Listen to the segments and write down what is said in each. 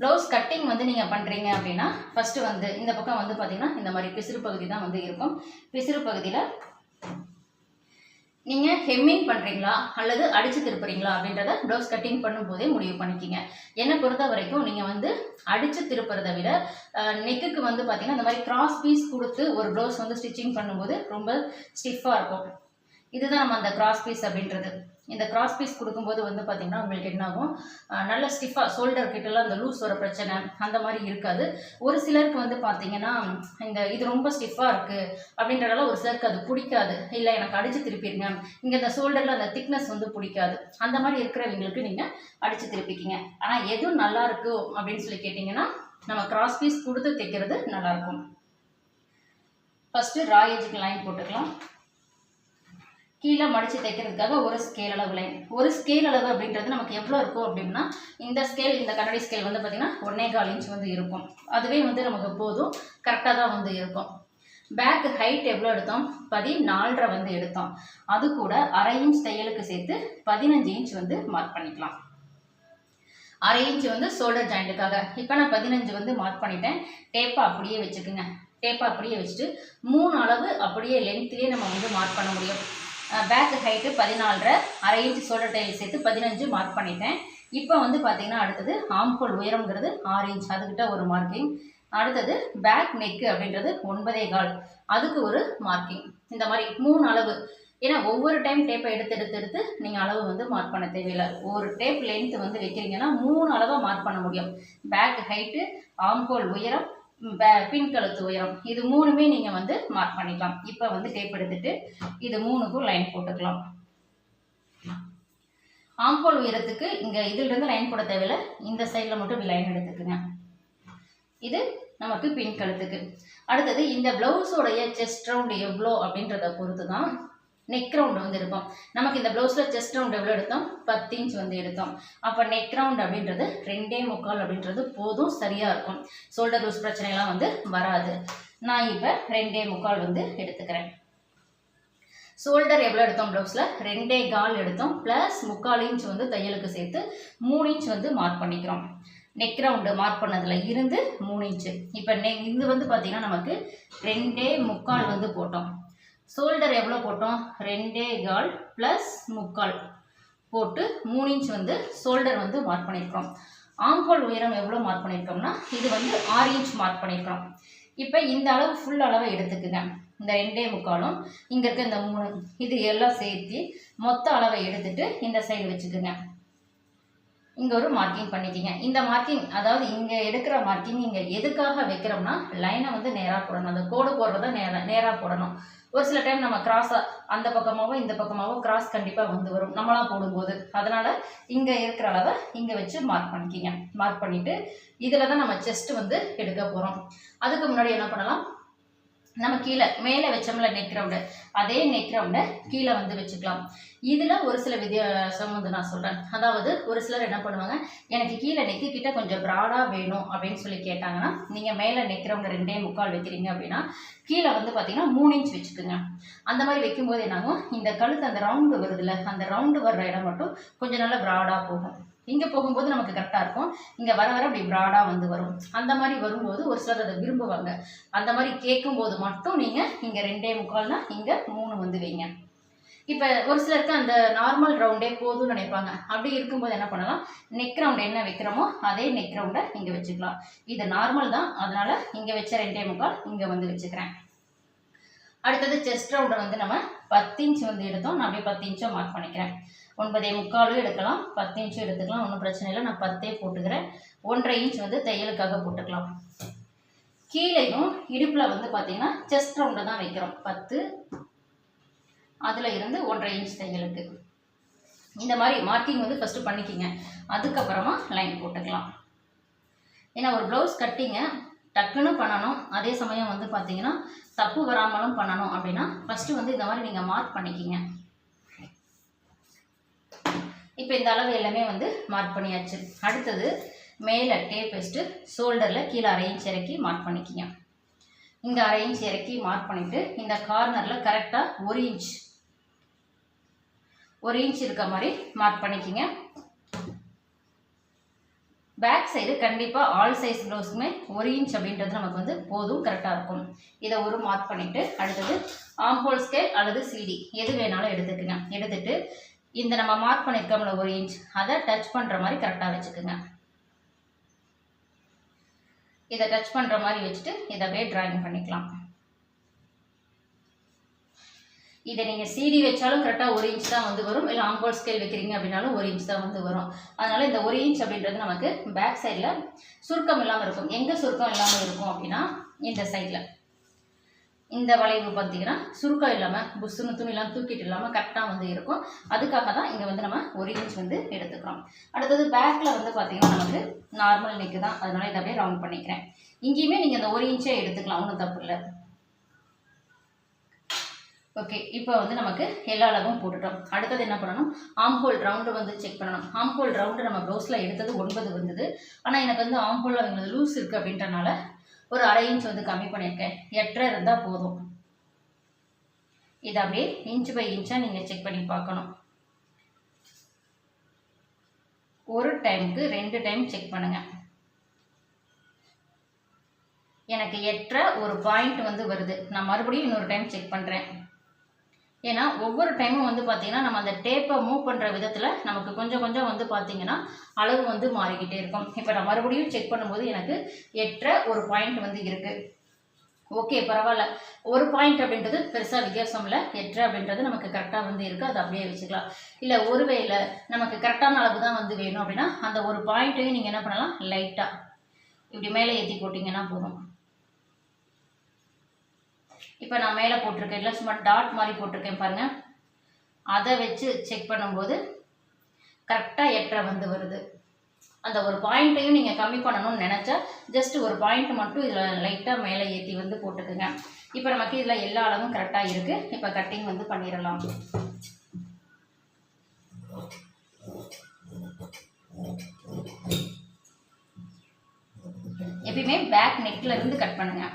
Blouse cutting வந்து நீங்கள் பண்ணுறீங்க அப்படின்னா ஃபஸ்ட்டு வந்து இந்த பக்கம் வந்து பார்த்தீங்கன்னா இந்த மாதிரி பிசிறு பகுதி தான் வந்து இருக்கும். பிசிறு பகுதியில் நீங்கள் ஹெம்மிங் பண்ணுறீங்களா அல்லது அடித்து திருப்புறீங்களா அப்படின்றத ப்ளவுஸ் கட்டிங் பண்ணும்போதே முடிவு பண்ணிக்கிங்க. என்னை பொறுத்த வரைக்கும் நீங்கள் வந்து அடித்து திருப்புறதை விட நெக்குக்கு வந்து பார்த்தீங்கன்னா இந்த மாதிரி கிராஸ் பீஸ் கொடுத்து ஒரு ப்ளவுஸ் வந்து ஸ்டிச்சிங் பண்ணும்போது ரொம்ப ஸ்டிஃபாக இருக்கும். இதுதான் நம்ம அந்த கிராஸ் பீஸ் அப்படின்றது. இந்த கிராஸ் பீஸ் கொடுக்கும்போது வந்து பார்த்தீங்கன்னா உங்களுக்கு என்ன ஆகும் நல்ல ஸ்டிஃபாக ஷோல்டர் கிட்டலாம் அந்த லூஸ் வர பிரச்சனை அந்த மாதிரி இருக்காது. ஒரு சிலருக்கு வந்து பார்த்தீங்கன்னா இந்த இது ரொம்ப ஸ்டிஃபாக இருக்குது அப்படின்றதால ஒரு சிலருக்கு அது பிடிக்காது. இல்லை எனக்கு அடித்து திருப்பிடுங்க. இங்கே இந்த ஷோல்டரில் அந்த திக்னஸ் வந்து பிடிக்காது. அந்த மாதிரி இருக்கிறவங்களுக்கு நீங்கள் அடித்து திருப்பிக்கிங்க. ஆனால் எதுவும் நல்லா இருக்கும் அப்படின்னு சொல்லி கேட்டிங்கன்னா நம்ம கிராஸ் பீஸ் கொடுத்து தைக்கிறது நல்லாயிருக்கும் ஃபஸ்ட்டு ராயேஜுக்கு லைன் போட்டுக்கலாம். கீழே மடித்து தைக்கிறதுக்காக ஒரு ஸ்கேல் அளவு லைன் ஒரு ஸ்கேல் அளவு அப்படின்றது நமக்கு எவ்வளோ இருக்கும் அப்படின்னா இந்த ஸ்கேல் இந்த கண்ணாடி ஸ்கேல் வந்து பார்த்திங்கன்னா ஒன்னே கால் இன்ச் வந்து இருக்கும். அதுவே வந்து நமக்கு போதும். கரெக்டாக தான் வந்து இருக்கும். பேக் ஹைட் எவ்வளோ எடுத்தோம்? பதினாலரை வந்து எடுத்தோம். அது கூட அரை இன்ச் தையலுக்கு சேர்த்து பதினஞ்சு இன்ச் வந்து மார்க் பண்ணிக்கலாம். அரை இன்ச் வந்து ஷோல்டர் ஜாயிண்ட்டுக்காக இப்போ நான் பதினஞ்சு வந்து மார்க் பண்ணிட்டேன். டேப்பை அப்படியே வச்சுக்குங்க. டேப்பை அப்படியே வச்சுட்டு மூணு அளவு அப்படியே லென்த்லேயே நம்ம வந்து மார்க் பண்ண முடியும். பேக் ஹைட்டு பதினாலரை அரை இன்ச் ஷோல்டர் டைல் சேர்த்து பதினஞ்சு மார்க் பண்ணிட்டேன். இப்போ வந்து பார்த்தீங்கன்னா அடுத்தது ஆம்கோல் உயரம்ங்கிறது ஆறு இன்ச் அதுக்கிட்ட ஒரு மார்க்கிங் அடுத்தது பேக் நெக்கு அப்படின்றது ஒன்பதே கால் அதுக்கு ஒரு மார்க்கிங் இந்த மாதிரி மூணு அளவு. ஏன்னா ஒவ்வொரு டைம் டேப்பை எடுத்து எடுத்து எடுத்து நீங்கள் அளவு வந்து மார்க் பண்ண தேவையில்லை. ஒரு டேப் லென்த் வந்து வைக்கிறீங்கன்னா மூணு அளவாக மார்க் பண்ண முடியும். பேக் ஹைட்டு ஆம்கோல் உயரம் பின்கழுத்து பின் கழுத்து உயரம். இது மூணுமே நீங்கள் வந்து மார்க் பண்ணிக்கலாம். இப்போ வந்து டேப் எடுத்துட்டு இது மூணுக்கும் லைன் போட்டுக்கலாம். ஆம்போல் உயரத்துக்கு இங்கே இதுலேருந்து லைன் போட தேவையில்லை. இந்த சைடில் மட்டும் லைன் எடுத்துக்குங்க. இது நமக்கு பின் கழுத்துக்கு. அடுத்தது இந்த பிளவுஸோடைய செஸ்ட் ரவுண்ட் எவ்வளோ அப்படின்றத பொறுத்து தான் நெக் ரவுண்ட் வந்து இருக்கும் நமக்கு இந்த ப்ளவுஸில் செஸ்ட் ரவுண்ட் எவ்வளோ எடுத்தோம்? பத்து இன்ச் வந்து எடுத்தோம். அப்போ நெக் ரவுண்ட் அப்படின்றது ரெண்டே முக்கால் அப்படின்றது போதும் சரியாக இருக்கும். ஷோல்டர் லூஸ் பிரச்சனைலாம் வந்து வராது. நான் இப்போ ரெண்டே முக்கால் வந்து எடுத்துக்கிறேன். ஷோல்டர் எவ்வளோ எடுத்தோம் ப்ளவுஸில் ரெண்டே கால் எடுத்தோம். ப்ளஸ் முக்கால் இன்ச் வந்து தையலுக்கு சேர்த்து மூணு இன்ச் வந்து மார்க் பண்ணிக்கிறோம். நெக் ரவுண்டு மார்க் பண்ணதில் இருந்து மூணு இன்ச்சு இப்போ நெ இது வந்து பார்த்திங்கன்னா நமக்கு ரெண்டே முக்கால் வந்து போட்டோம். ஷோல்டர் எவ்வளோ போட்டோம்? ரெண்டே கால் ப்ளஸ் முக்கால். போட்டு மூணு இன்ச் வந்து ஷோல்டர் வந்து மார்க் பண்ணியிருக்கோம் ஆம்போல் உயரம் எவ்வளோ மார்க் பண்ணியிருக்கோம்னா இது வந்து ஆறு இன்ச் மார்க் பண்ணியிருக்கோம் இப்போ இந்த அளவு ஃபுல் அளவை எடுத்துக்குங்க. இந்த ரெண்டே முக்காலும் இங்கே இருக்க இந்த மூணு இது எல்லாம் சேர்த்து மொத்த அளவை எடுத்துட்டு இந்த சைடு வச்சுக்குங்க. இங்கே ஒரு மார்க்கிங் பண்ணிக்கிங்க. இந்த மார்க்கிங் அதாவது இங்கே எடுக்கிற மார்க்கிங் இங்கே எதுக்காக வைக்கிறோம்னா லைனை வந்து நேராக போடணும். அந்த கோடு போடுறத நேராக நேராக போடணும். ஒரு சில டைம் நம்ம கிராஸாக அந்த பக்கமாகவும் இந்த பக்கமாகவும் கிராஸ் கண்டிப்பாக வந்து வரும். நம்மளாம் போடும்போது. அதனால் இங்கே இருக்கிற அளவை இங்கே வச்சு மார்க் பண்ணிக்கிங்க. மார்க் பண்ணிவிட்டு இதில் தான் நம்ம செஸ்ட் வந்து எடுக்க போகிறோம் அதுக்கு முன்னாடி என்ன பண்ணலாம்? நம்ம கீழே மேலே வச்சோம்ல நெக் ரவுண்டு அதே நெக் ரவுண்டை கீழே வந்து வச்சுக்கலாம். இதில் ஒரு சில வித்தியாசம் வந்து நான் சொல்கிறேன் அதாவது ஒரு சிலர் என்ன பண்ணுவாங்க எனக்கு கீழே நெக்கு கிட்ட கொஞ்சம் ப்ராடாக வேணும் அப்படின்னு சொல்லி கேட்டாங்கன்னா நீங்கள் மேலே நெக் ரெண்டே முக்கால் வைக்கிறீங்க அப்படின்னா கீழே வந்து பார்த்தீங்கன்னா மூணு இன்ச் வச்சுக்கோங்க. அந்த மாதிரி வைக்கும்போது என்னாகும்? இந்த கழுத்து அந்த ரவுண்டு வருதுல்ல அந்த ரவுண்டு வர்ற இடம் மட்டும் கொஞ்சம் நல்லா ப்ராடாக போகும். இங்கே போகும்போது நமக்கு கரெக்டாக இருக்கும். இங்கே வர வர அப்படி ப்ராடாக வந்து வரும். அந்த மாதிரி வரும்போது ஒரு சிலர் அதை விரும்புவாங்க. அந்த மாதிரி கேட்கும்போது மட்டும் நீங்கள் இங்கே ரெண்டே முக்கால்னா இங்கே மூணு வந்து வைங்க. இப்போ ஒரு சிலருக்கு அந்த நார்மல் ரவுண்டே போதும்னு நினைப்பாங்க. அப்படி இருக்கும்போது என்ன பண்ணலாம்? நெக் ரவுண்ட் என்ன வைக்கிறோமோ அதே நெக் ரவுண்டை இங்கே வச்சுக்கலாம். இது நார்மல் தான். அதனால் இங்கே வச்ச ரெண்டே முக்கால் இங்கே வந்து வச்சுக்கிறேன். அடுத்தது செஸ்ட் ரவுண்டை வந்து நம்ம பத்து இன்ச் வந்து எடுத்தோம். நான் அப்படியே பத்து இன்ச்சும் மார்க் பண்ணிக்கிறேன். ஒன்பதே முக்காலும் எடுக்கலாம். பத்து இன்ச்சும் எடுத்துக்கலாம். ஒன்றும் பிரச்சனை இல்லை. நான் பத்தே போட்டுக்கிறேன். ஒன்றரை இன்ச் வந்து தையலுக்காக போட்டுக்கலாம். கீழேயும் இடுப்பில் வந்து பார்த்தீங்கன்னா செஸ்ட் ரவுண்டை தான் வைக்கிறோம். பத்து அதில் இருந்து ஒன்றரை இன்ச் தையலுக்கு இந்த மாதிரி மார்க்கிங் வந்து ஃபஸ்ட்டு பண்ணிக்கிங்க. அதுக்கப்புறமா லைன் போட்டுக்கலாம். ஏன்னா ஒரு ப்ளவுஸ் கட்டிங்க டக்குன்னு பண்ணணும். அதே சமயம் வந்து பார்த்தீங்கன்னா தப்பு வராமலும் பண்ணணும் அப்படின்னா ஃபஸ்ட்டு வந்து இந்த மாதிரி நீங்கள் மார்க் பண்ணிக்கிங்க. இப்போ இந்த அளவு எல்லாமே வந்து மார்க் பண்ணியாச்சு. அடுத்தது மேலே டேப் வச்சுட்டு ஷோல்டரில் கீழே அரை இன்ச் இறக்கி மார்க் பண்ணிக்கிங்க. இந்த அரை இன்ச் இறக்கி மார்க் பண்ணிவிட்டு இந்த கார்னரில் கரெக்டாக ஒரு இன்ச் ஒரு இன்ச் இருக்க மாதிரி மார்க் பண்ணிக்கிங்க. பேக் சைடு கண்டிப்பாக ஆல் சைஸ் ப்ளவுஸுமே ஒரு இன்ச் அப்படின்றது நமக்கு வந்து போதும் கரெக்டாக இருக்கும். இதை ஒரு மார்க் பண்ணிவிட்டு அடுத்தது ஆம்போல் ஸ்கேல் அல்லது சிடி எது வேணாலும் எடுத்துக்கோங்க. எடுத்துட்டு இந்த நம்ம மார்க் பண்ணியிருக்கோம்ல ஒரு இன்ச் அதை டச் பண்ணுற மாதிரி கரெக்டாக வச்சுக்கோங்க. இதை டச் பண்ணுற மாதிரி வச்சுட்டு இதை அப்படியே ட்ராயிங் பண்ணிக்கலாம். இதை நீங்கள் சிடி வச்சாலும் கரெக்டாக ஒரு இன்ச் தான் வந்து வரும். இல்லை ஆம்போல் ஸ்கேல் வைக்கிறீங்க அப்படின்னாலும் ஒரு இன்ச் தான் வந்து வரும். அதனால் இந்த ஒரு இன்ச் அப்படின்றது நமக்கு பேக் சைடில் சுருக்கம் இல்லாமல் இருக்கும். எங்கே சுருக்கம் இல்லாமல் இருக்கும் அப்படின்னா இந்த சைடில் இந்த வளைவு பார்த்தீங்கன்னா சுருக்கம் இல்லாமல் புஷ்ஷுன்னு துணிலாம் தூக்கிட்டு இல்லாமல் கரெக்டாக வந்து இருக்கும். அதுக்காக தான் இங்கே வந்து நம்ம ஒரு இன்ச் வந்து எடுத்துக்கிறோம். அடுத்தது பேக்கில் வந்து பார்த்தீங்கன்னா நமக்கு நார்மல் நெக்கு தான். அதனால் இதை அப்படியே ரவுண்ட் பண்ணிக்கிறேன். இங்கேயுமே நீங்கள் இந்த ஒரு இன்ச்சே எடுத்துக்கலாம். ஒன்றும் தப்பு இல்லை. ஓகே இப்போ வந்து நமக்கு எல்லா அளவும் போட்டுட்டோம். அடுத்தது என்ன பண்ணணும்? ஆம்ஹோல் ரவுண்டு வந்து செக் பண்ணணும். ஆம்ஹோல் ரவுண்டு நம்ம ப்ளவுஸில் எடுத்தது ஒன்பது வந்தது. ஆனால் எனக்கு வந்து ஆம்ஹோல் அவங்களுக்கு லூஸ் இருக்குது அப்படின்றனால ஒரு அரை இன்ச் வந்து கம்மி பண்ணியிருக்கேன். எட்டரை இருந்தால் போதும். இதை அப்படியே இன்ச் பை இன்ச்சாக நீங்கள் செக் பண்ணி பார்க்கணும். ஒரு டைமுக்கு ரெண்டு டைம் செக் பண்ணுங்கள் எனக்கு எட்டரை ஒரு பாயிண்ட் வந்து வருது. நான் மறுபடியும் இன்னொரு டைம் செக் பண்ணுறேன் ஏன்னா ஒவ்வொரு டைமும் வந்து பார்த்தீங்கன்னா நம்ம அந்த டேப்பை மூவ் பண்ணுற விதத்தில் நமக்கு கொஞ்சம் கொஞ்சம் வந்து பார்த்தீங்கன்னா அளவு வந்து மாறிக்கிட்டே இருக்கும். இப்போ நான் மறுபடியும் செக் பண்ணும்போது எனக்கு எட்டரை ஒரு பாயிண்ட் வந்து இருக்குது ஓகே பரவாயில்ல. ஒரு பாயிண்ட் அப்படின்றது பெருசாக வித்தியாசம் இல்லை. எட்டரை அப்படின்றது நமக்கு கரெக்டாக வந்து இருக்குது அதை அப்படியே வச்சுக்கலாம். இல்லை ஒருவேளை நமக்கு கரெக்டான அளவு தான் வந்து வேணும் அப்படின்னா அந்த ஒரு பாயிண்ட்டையும் நீங்கள் என்ன பண்ணலாம்? லைட்டாக இப்படி மேலே ஏற்றி போட்டிங்கன்னா போதும். இப்போ நான் மேலே போட்டிருக்கேன். இல்லை சும்மா டாட் மாதிரி போட்டிருக்கேன் பாருங்கள் அதை வச்சு செக் பண்ணும்போது கரெக்டாக எட்டரை வந்து வருது. அந்த ஒரு பாயிண்ட்டையும் நீங்கள் கம்மி பண்ணணும்னு நினச்சா ஜஸ்ட் ஒரு பாயிண்ட் மட்டும் இதில் லைட்டாக மேலே ஏற்றி வந்து போட்டுக்குங்க. இப்போ நமக்கு இதில் எல்லா அளவும் கரெக்டாக இருக்குது இப்போ கட்டிங் வந்து பண்ணிடலாம். எப்பயுமே பேக் நெக்ல இருந்து கட் பண்ணுங்கள்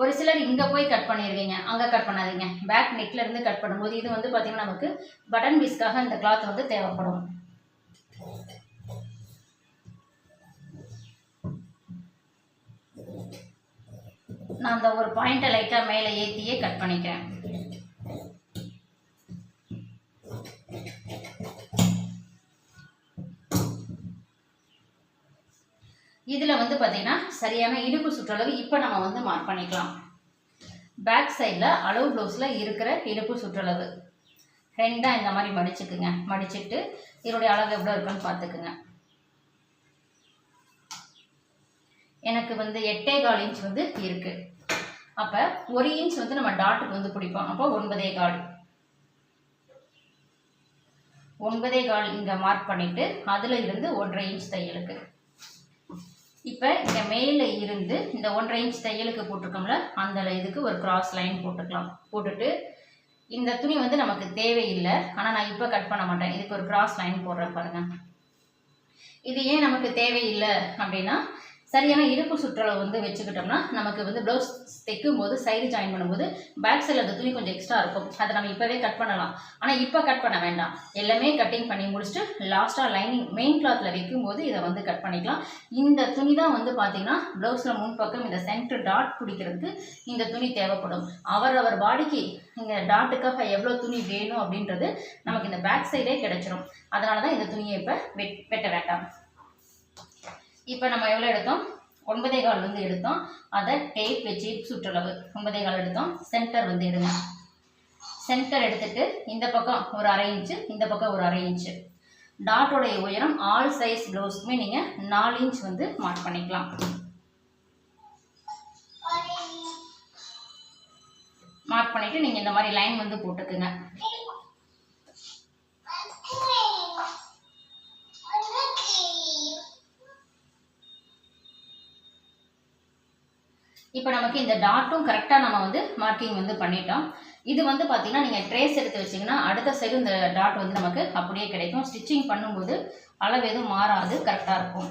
ஒரு சிலர் இங்கே போய் கட் பண்ணிடுவீங்க அங்கே கட் பண்ணாதீங்க. பேக் நெக்லேருந்து கட் பண்ணும்போது இது வந்து பார்த்தீங்கன்னா நமக்கு பட்டன் பீஸ்க்காக இந்த கிளாத் வந்து தேவைப்படும். நான் அந்த ஒரு பாயிண்ட்டை லைட்டாக மேலே ஏற்றியே கட் பண்ணிக்கிறேன். இதில் வந்து பார்த்தீங்கன்னா சரியான இடுப்பு சுற்றளவு இப்போ நம்ம வந்து மார்க் பண்ணிக்கலாம். பேக் சைடில் அளவு ப்ளவுஸில் இருக்கிற இடுப்பு சுற்றளவு. ரெண்டாக இந்த மாதிரி மடிச்சுக்குங்க. மடிச்சுட்டு இதனுடைய அளவு எவ்வளோ இருக்குன்னு பார்த்துக்குங்க. எனக்கு வந்து எட்டே கால் இன்ச் வந்து இருக்குது அப்போ ஒரு இன்ச் வந்து நம்ம டாட்டுக்கு வந்து பிடிப்போம். அப்போ ஒன்பதே கால். ஒன்பதே கால் இங்கே மார்க் பண்ணிவிட்டு அதில் இருந்து ஒன்றரை இன்ச் தையலுக்கு இப்போ இந்த மேலே இருந்து இந்த ஒன்றரை இன்ச் தையலுக்கு போட்டிருக்கோம்ல அந்த இதுக்கு ஒரு கிராஸ் லைன் போட்டுக்கலாம். போட்டுட்டு இந்த துணி வந்து நமக்கு தேவையில்லை. ஆனால் நான் இப்போ கட் பண்ண மாட்டேன். இதுக்கு ஒரு கிராஸ் லைன் போடுறேன் பாருங்கள் இது ஏன் நமக்கு தேவையில்லை அப்படின்னா சரியான இடுப்பு சுற்றளவு வந்து வச்சுக்கிட்டோம்னா நமக்கு வந்து ப்ளவுஸ் தைக்கும் போது சைடு ஜாயின் பண்ணும்போது பேக் சைடில் அந்த துணி கொஞ்சம் எக்ஸ்ட்ரா இருக்கும். அதை நம்ம இப்போவே கட் பண்ணலாம். ஆனால் இப்போ கட் பண்ண வேண்டாம். எல்லாமே கட்டிங் பண்ணி முடிச்சுட்டு லாஸ்ட்டாக லைனிங் மெயின் கிளாத்தில் வைக்கும்போது இதை வந்து கட் பண்ணிக்கலாம். இந்த துணி தான் வந்து பார்த்திங்கன்னா ப்ளவுஸில் முன்பக்கம் இந்த சென்டர் டாட் பிடிக்கிறதுக்கு இந்த துணி தேவைப்படும். அவரவர் பாடிக்கு இங்கே டாட்டுக்காக எவ்வளோ துணி வேணும் அப்படின்றது நமக்கு இந்த பேக் சைடே கிடச்சிரும். அதனால தான் இந்த துணியை இப்போ வெட் வெட்ட வேண்டாம். இப்போ நம்ம எவ்வளோ எடுத்தோம்? ஒன்பதே கால் வந்து எடுத்தோம். அதை டேப் வச்சு சுற்றளவு. ஒன்பதே கால் எடுத்தோம். சென்டர் வந்து எடுங்க. சென்டர் எடுத்துட்டு இந்த பக்கம் ஒரு அரை இன்ச்சு இந்த பக்கம் ஒரு அரை இன்ச்சு டாட்டோடைய உயரம் ஆல் சைஸ் ப்ளவுஸ்க்குமே நீங்கள் நாலு இன்ச் வந்து மார்க் பண்ணிக்கலாம். மார்க் பண்ணிவிட்டு நீங்கள் இந்த மாதிரி லைன் வந்து போட்டுக்குங்க. இப்போ நமக்கு இந்த டாட்டும் கரெக்டாக நம்ம வந்து மார்க்கிங் வந்து பண்ணிட்டோம். இது வந்து பார்த்தீங்கன்னா நீங்கள் ட்ரேஸ் எடுத்து வச்சிங்கன்னா அடுத்த சைடு இந்த டாட் வந்து நமக்கு அப்படியே கிடைக்கும். ஸ்டிச்சிங் பண்ணும்போது அளவு எதுவும் மாறாது கரெக்டாக இருக்கும்.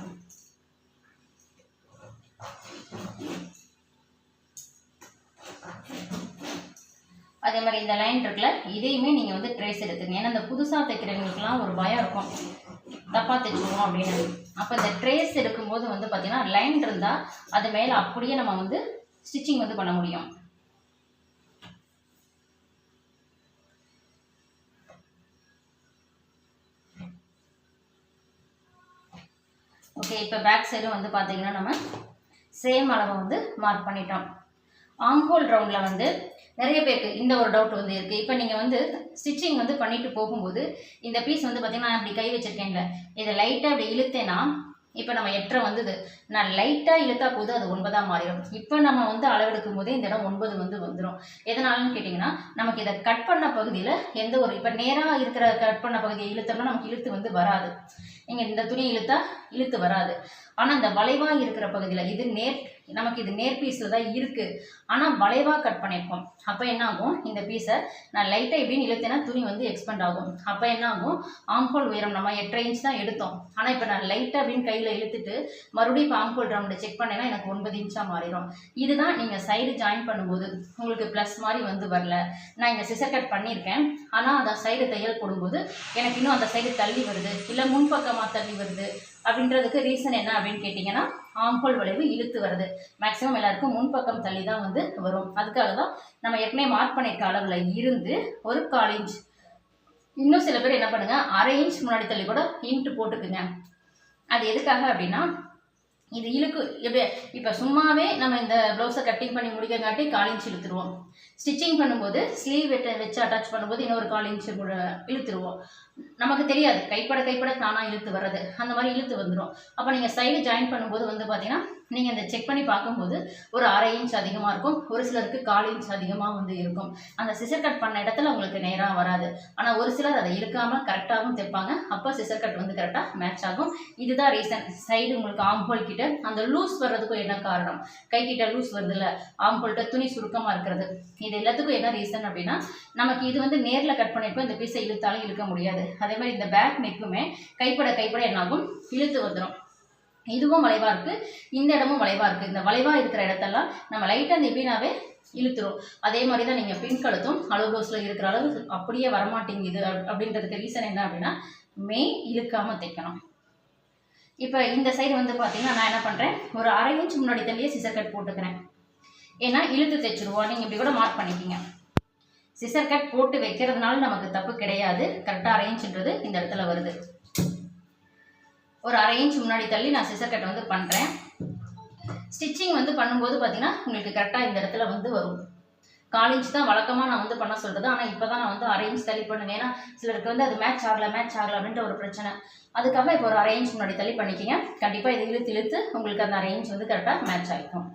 அதே மாதிரி இந்த லைன் இருக்குல்ல இதையுமே நீங்கள் வந்து ட்ரேஸ் எடுத்துங்க ஏன்னா இந்த புதுசாக தைக்கிறவங்களுக்குலாம் ஒரு பயம் இருக்கும். தப்பாக தைச்சிடுவோம் அப்படின்னு. அப்போ இந்த ட்ரேஸ் எடுக்கும்போது வந்து பார்த்திங்கன்னா லைன் இருந்தால் அது மேலே அப்படியே நம்ம வந்து ஸ்டிச்சிங் வந்து பண்ண முடியும். ஓகே இப்போ பேக் சைடும் வந்து பார்த்தீங்கன்னா நம்ம சேம் அளவை வந்து மார்க் பண்ணிட்டோம். ஆம்ஹோல் ரவுண்டில் வந்து நிறைய பேருக்கு இந்த ஒரு டவுட் வந்து இருக்குது இப்போ நீங்கள் வந்து ஸ்டிச்சிங் வந்து பண்ணிட்டு போகும்போது இந்த பீஸ் வந்து பார்த்திங்கன்னா நான் இப்படி கை வச்சுருக்கேன்ல இதை லைட்டாக அப்படி இழுத்தேன்னா இப்போ நம்ம எட்டரை வந்தது. நான் லைட்டாக இழுத்தா போது அது ஒன்பதாக மாறிடும். இப்போ நம்ம வந்து அளவெடுக்கும் போதே இந்த இடம் ஒன்பது வந்து வந்துடும் எதனாலன்னு கேட்டிங்கன்னா நமக்கு இதை கட் பண்ண பகுதியில் எந்த ஒரு இப்போ நேராக இருக்கிற கட் பண்ண பகுதியை இழுத்தோம்னா நமக்கு இழுத்து வந்து வராது. நீங்கள் இந்த துணி இழுத்தா இழுத்து வராது. ஆனால் இந்த வளைவாக இருக்கிற பகுதியில் இது நேர் நமக்கு இது நேர் பீஸில் தான் இருக்குது ஆனால் வளைவாக கட் பண்ணியிருக்கோம் அப்போ என்ன ஆகும் இந்த பீஸை நான் லைட்டாக இப்படின்னு இழுத்தேன்னா துணி வந்து எக்ஸ்பெண்ட் ஆகும். அப்போ என்ன ஆகும் உயரம் நம்ம எட்டரை இன்ச் தான் எடுத்தோம். ஆனால் இப்போ நான் லைட்டாக அப்படின்னு கையில் இழுத்துட்டு மறுபடியும் இப்போ ஆம்ஹோல் ரவுண்டை செக் பண்ணேன்னா எனக்கு ஒன்பது இன்ச்சாக மாறிடும். இதுதான் நீங்கள் சைடு ஜாயின் பண்ணும்போது உங்களுக்கு ப்ளஸ் மாதிரி வந்து வரல. நான் இங்கே சிசர் கட் பண்ணியிருக்கேன். ஆனால் அந்த சைடு தையல் போடும்போது எனக்கு இன்னும் அந்த சைடு தள்ளி வருது. இல்லை முன்பக்கமாக தள்ளி வருது. அப்படின்றதுக்கு ரீசன் என்ன அப்படின்னு கேட்டிங்கன்னா ஆம்பல் வளைவு இழுத்து வருது. மேக்ஸிமம் எல்லாருக்கும் முன்பக்கம் தள்ளி தான் வந்து வரும். அதுக்காக தான் நம்ம ஏற்கனவே மார்க் பண்ணியிருக்க அளவில் இருந்து ஒரு கால் இன்ச் இன்னும் சில பேர் என்ன பண்ணுங்க அரை இன்ச் முன்னாடி தள்ளி கூட இன்ட்டு போட்டுக்குங்க. அது எதுக்காக அப்படின்னா இது இழுக்கு எப்படி இப்போ சும்மாவே நம்ம இந்த ப்ளவுஸை கட்டிங் பண்ணி முடிக்கங்காட்டி கால் இன்ச் இழுத்துருவோம். ஸ்டிச்சிங் பண்ணும்போது ஸ்லீவ் வெட்ட வச்சு அட்டாச் பண்ணும்போது இன்னொரு கால் இன்ச்சு இழுத்துருவோம். நமக்கு தெரியாது. கைப்பட கைப்பட தானாக இழுத்து வர்றது. அந்த மாதிரி இழுத்து வந்துடும் அப்போ நீங்கள் சைடு ஜாயின் பண்ணும்போது வந்து பார்த்தீங்கன்னா நீங்கள் இந்த செக் பண்ணி பார்க்கும்போது ஒரு அரை இன்ச் அதிகமாக இருக்கும். ஒரு சிலருக்கு கால் இன்ச் அதிகமாக வந்து இருக்கும். அந்த சிசர் கட் பண்ண இடத்துல உங்களுக்கு நேராக வராது. ஆனால் ஒரு சிலர் அதை இழுக்காமல் கரெக்டாகவும் தைப்பாங்க. அப்போ சிசர் கட் வந்து கரெக்டாக மேட்ச் ஆகும். இதுதான் ரீசன் சைடு உங்களுக்கு ஆம்போல் கிட்ட அந்த லூஸ் வர்றதுக்கும் என்ன காரணம்? கை கிட்ட லூஸ் வருதுல்ல ஆம்போல்கிட்ட துணி சுருக்கமாக இருக்கிறது. இது எல்லாத்துக்கும் என்ன ரீசன் அப்படின்னா நமக்கு இது வந்து நேரில் கட் பண்ணிப்போ இந்த பீஸை இழுத்தாலும் இழுக்க முடியாது. அதே மாதிரி இந்த பேக் நெக்குமே கைப்பட கைப்பட என்னாகும் இழுத்து வந்துடும் இதுவும் வளைவாக இருக்குது இந்த இடமும் வளைவாக இருக்குது இந்த வளைவாக இருக்கிற இடத்தெல்லாம் நம்ம லைட்டாக அந்த எப்படினாவே இழுத்துரும். அதே மாதிரி தான் நீங்கள் பின் கழுத்தும் அளவு இருக்கிற அளவு அப்படியே வரமாட்டேங்குது அப்படின்றதுக்கு ரீசன் என்ன அப்படின்னா மெயின் இழுக்காமல் தைக்கணும். இப்போ இந்த சைடு வந்து பார்த்தீங்கன்னா நான் என்ன பண்ணுறேன் ஒரு அரை இன்ச் முன்னாடி தள்ளியே சிசர் கட் போட்டுக்கிறேன். ஏன்னா இழுத்து தைச்சிருவோம். நீங்கள் இப்படி கூட மார்க் பண்ணிக்கிங்க சிசர் கட் போட்டு வைக்கிறதுனால நமக்கு தப்பு கிடையாது. கரெக்டாக அரை இந்த இடத்துல வருது. ஒரு அரை இன்ச் முன்னாடி தள்ளி நான் சிசர் கட் வந்து பண்ணுறேன் ஸ்டிச்சிங் வந்து பண்ணும்போது பார்த்தீங்கன்னா உங்களுக்கு கரெக்டாக இந்த இடத்துல வந்து வரும். கால் இன்ச் தான் வழக்கமாக நான் வந்து பண்ண சொல்கிறது ஆனால் இப்போ தான் நான் வந்து அரை இன்ச் தள்ளி பண்ணுவேன். ஏன்னா சிலருக்கு வந்து அது மேட்ச் ஆகல மேட்ச் ஆகல அப்படின்ற ஒரு பிரச்சனை. அதுக்காக இப்போ ஒரு அரை இன்ச் முன்னாடி தள்ளி பண்ணிக்கிங்க. கண்டிப்பாக இது இழுத்து இழுத்து உங்களுக்கு அந்த அரை இன்ச் வந்து கரெக்டாக மேட்ச் ஆகிக்கும்